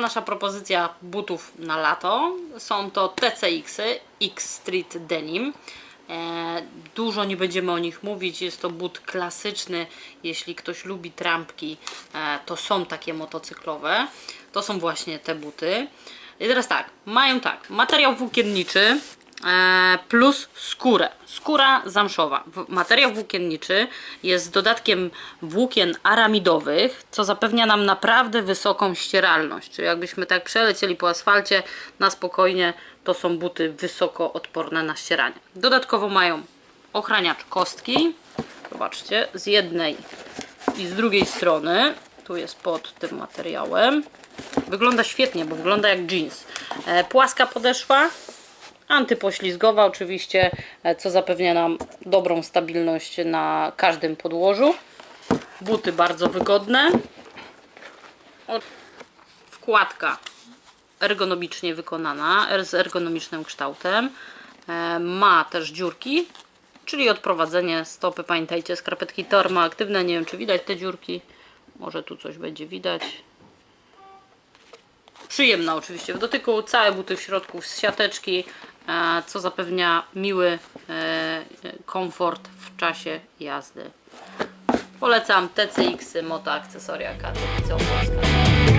Nasza propozycja butów na lato są to TCX-y X Street Denim. E, Dużo nie będziemy o nich mówić, jest to but klasyczny. Jeśli ktoś lubi trampki, e, to są takie motocyklowe. To są właśnie te buty. I teraz tak, mają tak, materiał włókienniczy plus skórę. Skóra zamszowa. Materiał włókienniczy jest dodatkiem włókien aramidowych, co zapewnia nam naprawdę wysoką ścieralność. Czyli jakbyśmy tak przelecieli po asfalcie na spokojnie, to są buty wysoko odporne na ścieranie. Dodatkowo mają ochraniacz kostki. Zobaczcie, z jednej i z drugiej strony. Tu jest pod tym materiałem. Wygląda świetnie, bo wygląda jak jeans. E, płaska podeszwa, antypoślizgowa oczywiście, e, co zapewnia nam dobrą stabilność na każdym podłożu. Buty bardzo wygodne. Wkładka ergonomicznie wykonana, er- z ergonomicznym kształtem. E, Ma też dziurki, czyli odprowadzenie stopy. Pamiętajcie, skarpetki termoaktywne. Nie wiem, czy widać te dziurki. Może tu coś będzie widać. Przyjemna oczywiście w dotyku, całe buty w środku z siateczki, co zapewnia miły e, komfort w czasie jazdy. Polecam TCX Moto Akcesoria Katowice Opolska.